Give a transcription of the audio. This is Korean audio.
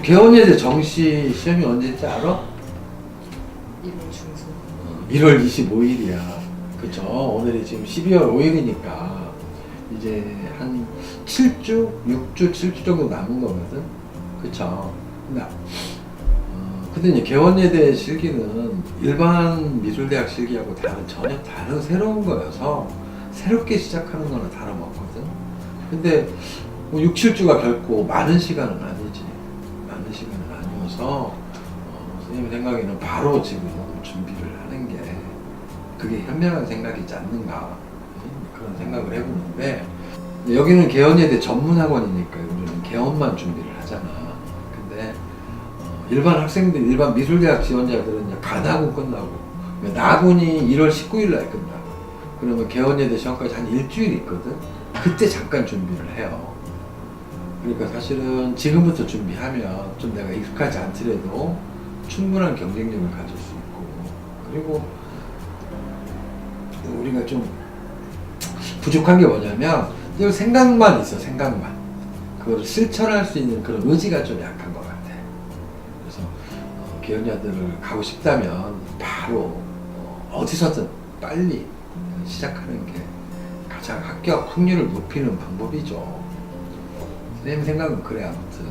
개원예대 정시 시험이 언제인지 알아? 1월 중순. 1월 25일이야. 그쵸? 오늘이 지금 12월 5일이니까 이제 한 7주, 6주, 7주 정도 남은 거거든. 그쵸? 근데, 어, 근데 이제 개원예대 실기는 일반 미술대학 실기하고 다른 전혀 다른 새로운 거여서 새롭게 시작하는 거나 다름없거든. 근데 뭐 6, 7주가 결코 많은 시간은 아니지. 아니어서 어, 선생님 생각에는 바로 지금 준비를 하는 게 그게 현명한 생각이지 않는가 음, 그런 생각을 해보는데 여기는 개원예대 전문학원이니까 우리는 개원만 준비를 하잖아. 근데 어, 일반 학생들, 일반 미술대학 지원자들은 간학원 끝나고 나군이 1월 19일 날 끝나고 그러면 개원예대 시험까지 한 일주일 있거든. 그때 잠깐 준비를 해요. 그러니까 사실은 지금부터 준비하면 좀 내가 익숙하지 않더라도 충분한 경쟁력을 가질 수 있고 그리고 우리가 좀 부족한 게 뭐냐면 늘 생각만 있어 생각만. 그거를 실천할 수 있는 그런 의지가 좀 약한 것 같아. 그래서 어, 기혼자들을 가고 싶다면 바로 어, 어디서든 빨리 시작하는 게 가장 합격 확률을 높이는 방법이죠 선생님 생각은 그래 아무튼